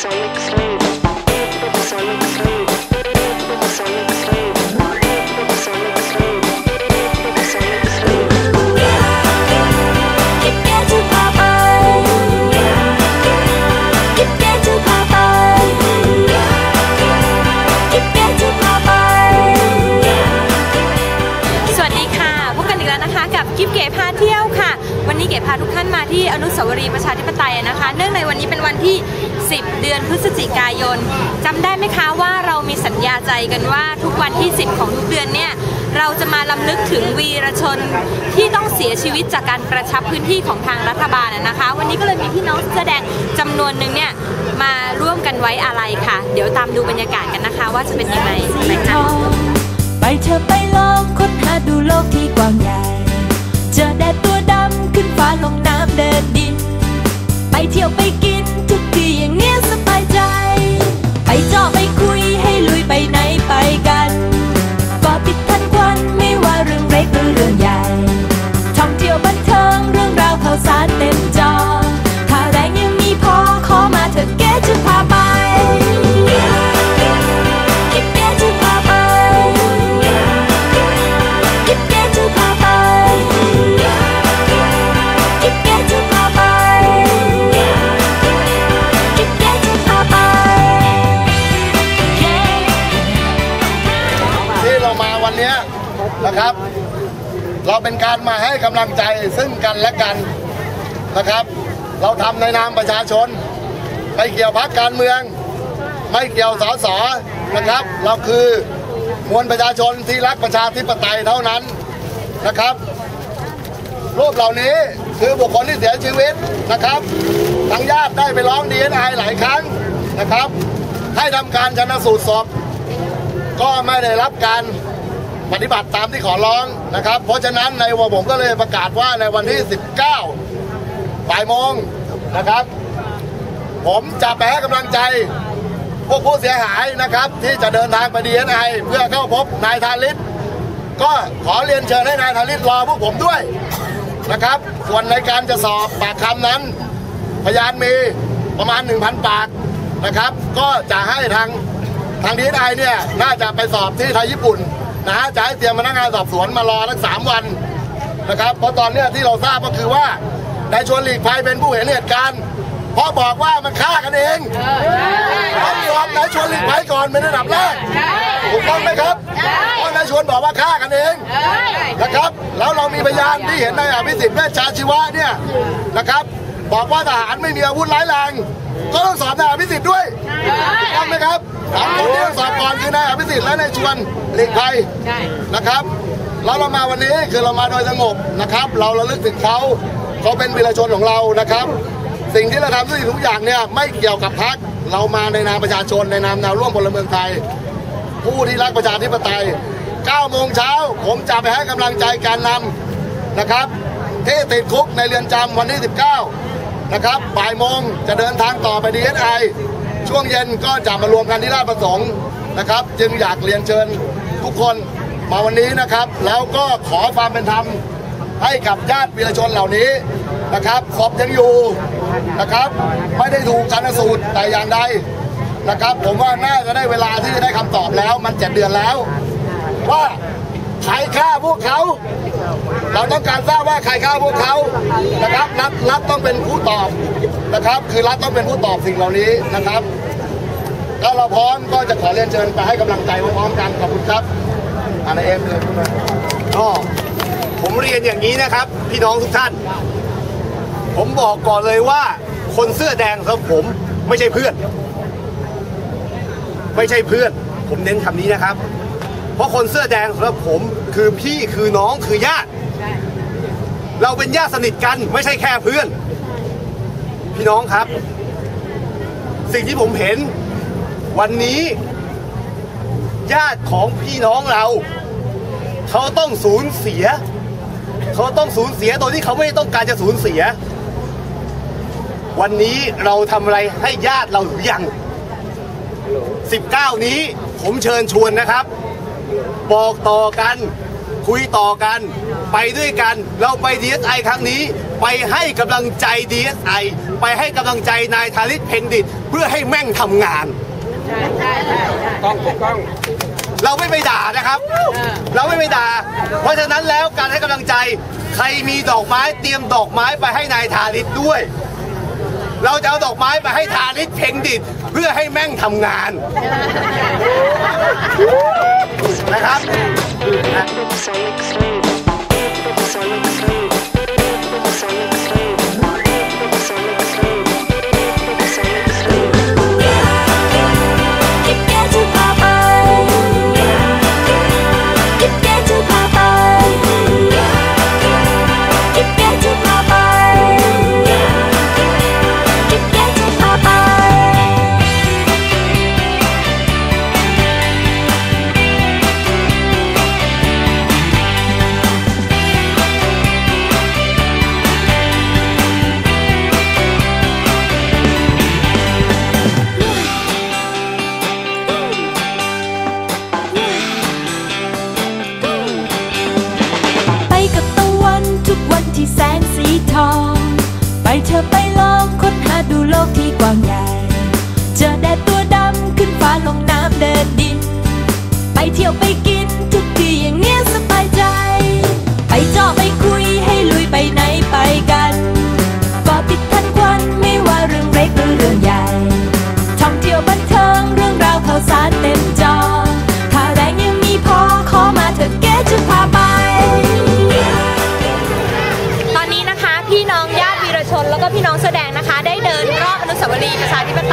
sonic รีประชาธิปไตยนะคะ เนื่องในวันนี้เป็นวันที่ 10 เดือนพฤศจิกายนจำได้ไหมคะว่าเรามีสัญญาใจกันว่าทุกวันที่ 10 ของทุกเดือนเนี่ยเราจะมาลำลึกถึงวีรชนที่ต้องเสียชีวิตจากการกระชับพื้นที่ของทางรัฐบาลนะนะคะ วันนี้ก็เลยมีพี่น้องแสดงจำนวนหนึ่งเนี่ยมาร่วมกันไว้อะไรค่ะ เดี๋ยวตามดูบรรยากาศกันนะคะ ว่าจะเป็นยังไงไปทค่ะองไปเธอไปลองค้นหาดูโลกที่กว้างใหญ่ เจอแดดตัวดำขึ้นฟ้าลงน้ำเดินดิน ไปเที่ วันนี้นะครับ เราเป็นการมาให้กำลังใจซึ่งกันและกันนะครับ เราทำในนามประชาชน ไม่เกี่ยวพักการเมือง ไม่เกี่ยวสสนะครับ เราคือมวลประชาชนที่รักประชาธิปไตยเท่านั้นนะครับรูปเหล่านี้คือบุคคลที่เสียชีวิตนะครับทางญาติได้ไปร้องดีเอ็นไอหลายครั้งนะครับ ให้ทำการชนะสูตรศพก็ไม่ได้รับการ ปฏิบัติตามที่ขอร้องนะครับ เพราะฉะนั้นในวันผมก็เลยประกาศว่าในวันที่ 19บ่ายโมงนะครับ ผมจะไปให้กำลังใจพวกผู้เสียหายนะครับ ที่จะเดินทางไปดีเอสไอเพื่อเข้าพบนายธาริศก็ขอเรียนเชิญให้นายธาริศรอพวกผมด้วยนะครับ ส่วนในการจะสอบปากคำนั้น พยานมีประมาณ 1,000 ปากนะครับ ก็จะให้ทางทางดีเอ็นไอเนี่ยน่าจะไปสอบที่ไทยญี่ปุ่น นะฮะจะให้เตรียมพนักงานสอบสวนมารอทั้งสามวันนะครับ เพราะตอนเนี้ยที่เราทราบก็คือว่านายชวนหลีกภัยเป็นผู้เห็นเหตุการณ์เพราะบอกว่ามันฆ่ากันเองต้องสอบนายชวนหลีกภัยก่อนเป็นระดับแรกถูกต้องไหมครับเพราะนายชวนบอกว่าฆ่ากันเองนะครับ แล้วเรามีพยานที่เห็นนายอภิสิทธิ์เวชชาชีวะเนี่ยนะครับ บอกว่าทหารไม่มีอาวุธร้ายแรง ก็ต้องสอบนายอภิสิทธิ์ด้วยถูกต้องไหมครับสามคนที่ต้องสอบก่อนคือนายอภิสิทธิ์และนายชวนหลีกภัยนะครับแล้วเรามาวันนี้คือเรามาโดยสงบนะครับ เราระลึกถึงเขาเขาเป็นวีรชนของเรานะครับ สิ่งที่เราทำทุกสิ่งทุกอย่างเนี่ยไม่เกี่ยวกับพรรคเรามาในนามประชาชนในนามแนวร่วมพลเมืองไทย ผู้ที่รักประชาธิปไตย9โมงเช้าผมจะไปให้กำลังใจการนำนะครับที่ติดคุกในเรือนจำวันที่ 19 นะครับบ่ายโมงจะเดินทางต่อไปดีเอสไอช่วงเย็นก็จะมารวมกันที่ราชประสงค์นะครับ จึงอยากเรียนเชิญทุกคนมาวันนี้นะครับ แล้วก็ขอความเป็นธรรมให้กับญาติวีรชนเหล่านี้นะครับศพยังอยู่นะครับ ไม่ได้ถูกชันสูตรแต่อย่างใดนะครับ ผมว่าน่าจะได้เวลาที่จะได้คำตอบแล้ว มันเจ็ดเดือนแล้ว ว่า ใครฆ่าพวกเขา เราต้องการทราบว่าใครฆ่าพวกเขานะครับรัฐรัฐต้องเป็นผู้ตอบนะครับ คือรัฐต้องเป็นผู้ตอบสิ่งเหล่านี้นะครับถ้าเราพร้อมก็จะขอเรียนเชิญไปให้กำลังใจพร้อมกันขอบคุณครับอานาเอฟเลยคุณมาก็ผมเรียนอย่างนี้นะครับ พี่น้องทุกท่าน ผมบอกก่อนเลยว่าคนเสื้อแดงสำหรับผมไม่ใช่เพื่อน ไม่ใช่เพื่อน ผมเน้นคำนี้นะครับ เพราะคนเสื้อแดงสำหรับผมคือพี่คือน้องคือญาติเราเป็นญาติสนิทกันไม่ใช่แค่เพื่อน พี่น้องครับ สิ่งที่ผมเห็น วันนี้ ญาติของพี่น้องเราเขาต้องสูญเสียเขาต้องสูญเสียโดยที่เขาไม่ได้ต้องการจะสูญเสีย วันนี้เราทำอะไรให้ญาติเราหรือยัง 19 นี้ผมเชิญชวนนะครับ บอกต่อกัน คุยต่อกัน ไปด้วยกัน เราไป DSI ครั้งนี้ ไปให้กำลังใจ DSI ไปไปให้กำลังใจนายธาริศเพ็งดิต เพื่อให้แม่งทำงานต้องถูกต้องเราไม่ไปด่านะครับ เราไม่ไปด่า เพราะฉะนั้นแล้วการให้กำลังใจ ใครมีดอกไม้เตรียมดอกไม้ไปให้นายธาริศด้วย เราจะเอาดอกไม้ไปให้ทาริศเพ็งดิดเพื่อให้แม่งทำงานนะครับ อง ไปเธอไปลองค้นหาดูโลกที่กว้างใหญ่ เจอแดดตัวดำขึ้นฟ้าลงน้ำเดินดิน ไปเที่ยวไปกิน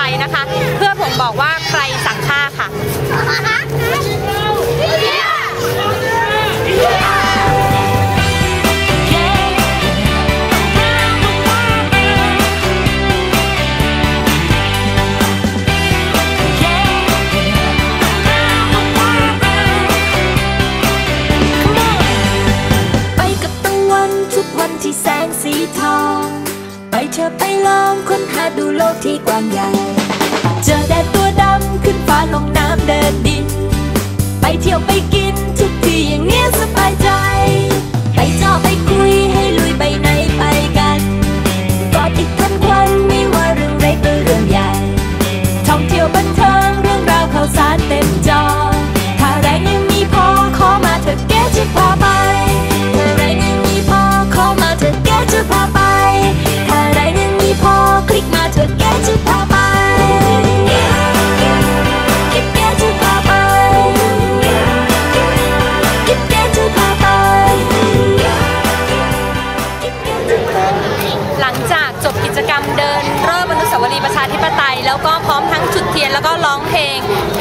รีย์ปนะคะ เพื่อผมบอกว่าใครสั่งฆ่าค่ะ ธอไปลองค้นหาดูโลกที่กว้างใหญ่ เจอแดดตัวดำขึ้นฟ้าลงน้ำเดินดิน ไปเที่ยวไปกินทุกที่อย่างเนี้ยสบายใจ ไปเจาะไปคุยให้ลุยไปไหนไป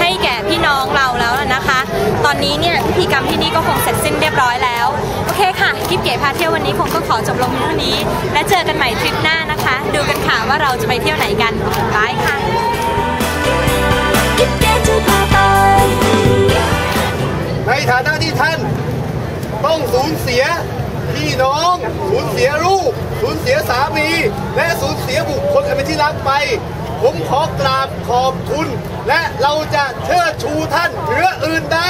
ให้แก่พี่น้องเราแล้วนะคะ ตอนนี้เนี่ยพิธีกรรมที่นี่ก็คงเสร็จสิ้นเรียบร้อยแล้ว โอเคค่ะกิฟเก๋พาเที่ยววันนี้คงก็ขอจบลงเท่านี้ และเจอกันใหม่ทริปหน้านะคะ ดูกันค่ะว่าเราจะไปเที่ยวไหนกันบายค่ะกิ๊บแกจะพาไปในฐานะที่ท่านต้องสูญเสียพี่น้อง สูญเสียลูก สูญเสียสามี และสูญเสียบุคคลอันเป็นที่รักไป ผมขอกราบขอบคุณ และเราจะเชิดชูท่านเหนืออื่นใด